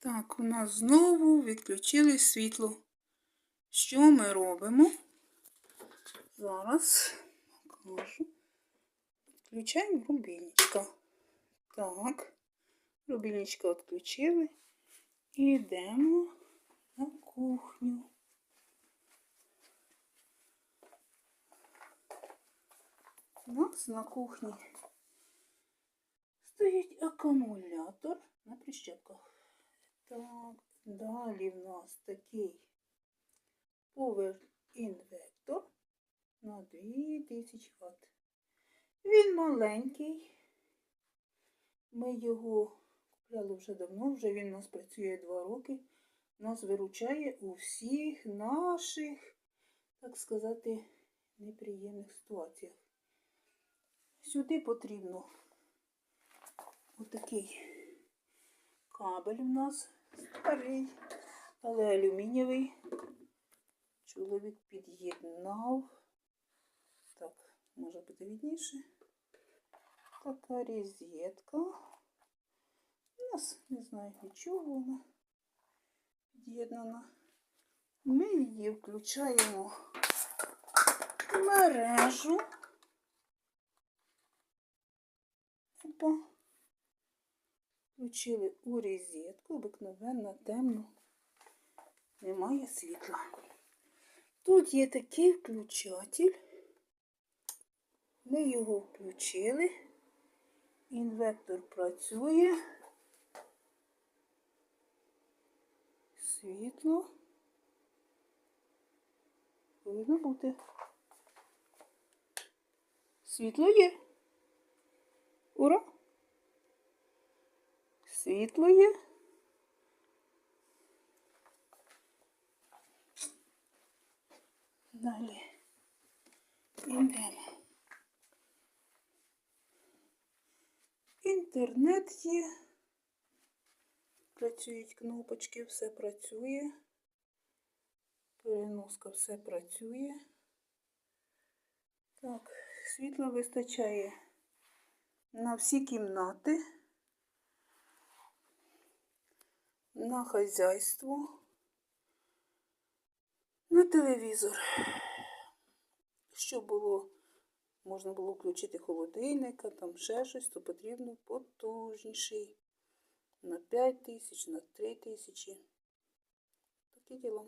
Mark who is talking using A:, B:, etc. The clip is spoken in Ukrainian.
A: Так, у нас знову відключили світло. Що ми робимо? Зараз покажу. Включаємо рубільничка. Так, рубільничка відключили. І йдемо на кухню. У нас на кухні стоїть акумулятор на прищепках. Так, далі в нас такий Power інвектор на 2000 Вт. Він маленький. Ми його купляли вже давно, вже він у нас працює 2 роки. Нас виручає у всіх наших, так сказати, неприємних ситуаціях. Сюди потрібно отакий кабель у нас старий, але алюмінієвий. Чоловік під'єднав. Так, може бути відніше. Така розетка. У нас не знаю нічого вона під'єднана. Ми її включаємо в мережу. Включили у розетку, обикновенно темно, немає світла. Тут є такий включатель. Ми його включили. Інвектор працює. Світло. Повинно бути. Світло є. Ура! Світло є. Далі йдемо. Інтернет є. Працюють кнопочки, все працює. Переноска все працює. Так, світла вистачає на всі кімнати, на хазяйство, на телевізор. Щоб було, можна було включити холодильника, там ще щось, то потрібно потужніший. На 5 тисяч, на 3 тисячі. Такі діла.